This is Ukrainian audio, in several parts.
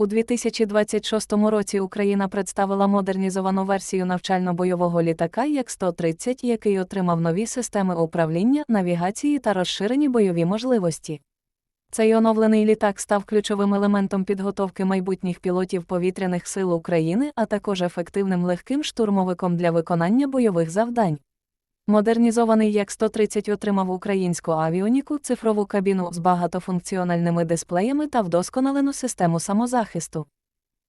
У 2026 році Україна представила модернізовану версію навчально-бойового літака Як-130, який отримав нові системи управління, навігації та розширені бойові можливості. Цей оновлений літак став ключовим елементом підготовки майбутніх пілотів повітряних сил України, а також ефективним легким штурмовиком для виконання бойових завдань. Модернізований Як-130 отримав українську авіоніку, цифрову кабіну з багатофункціональними дисплеями та вдосконалену систему самозахисту.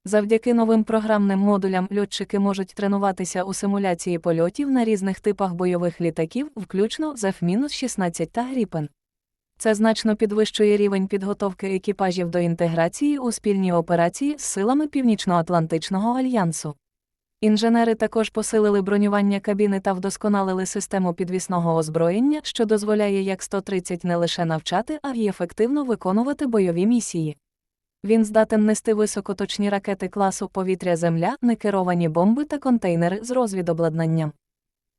Завдяки новим програмним модулям льотчики можуть тренуватися у симуляції польотів на різних типах бойових літаків, включно з F-16 та Гріпен. Це значно підвищує рівень підготовки екіпажів до інтеграції у спільні операції з силами Північноатлантичного альянсу. Інженери також посилили бронювання кабіни та вдосконалили систему підвісного озброєння, що дозволяє Як-130 не лише навчати, а й ефективно виконувати бойові місії. Він здатен нести високоточні ракети класу повітря-земля, некеровані бомби та контейнери з розвідобладнанням.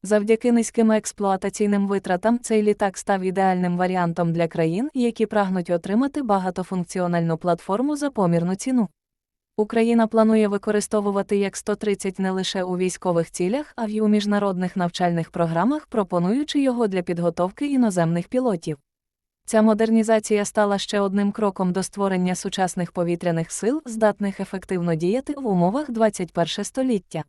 Завдяки низьким експлуатаційним витратам цей літак став ідеальним варіантом для країн, які прагнуть отримати багатофункціональну платформу за помірну ціну. Україна планує використовувати Як-130 не лише у військових цілях, а й у міжнародних навчальних програмах, пропонуючи його для підготовки іноземних пілотів. Ця модернізація стала ще одним кроком до створення сучасних повітряних сил, здатних ефективно діяти в умовах 21 століття.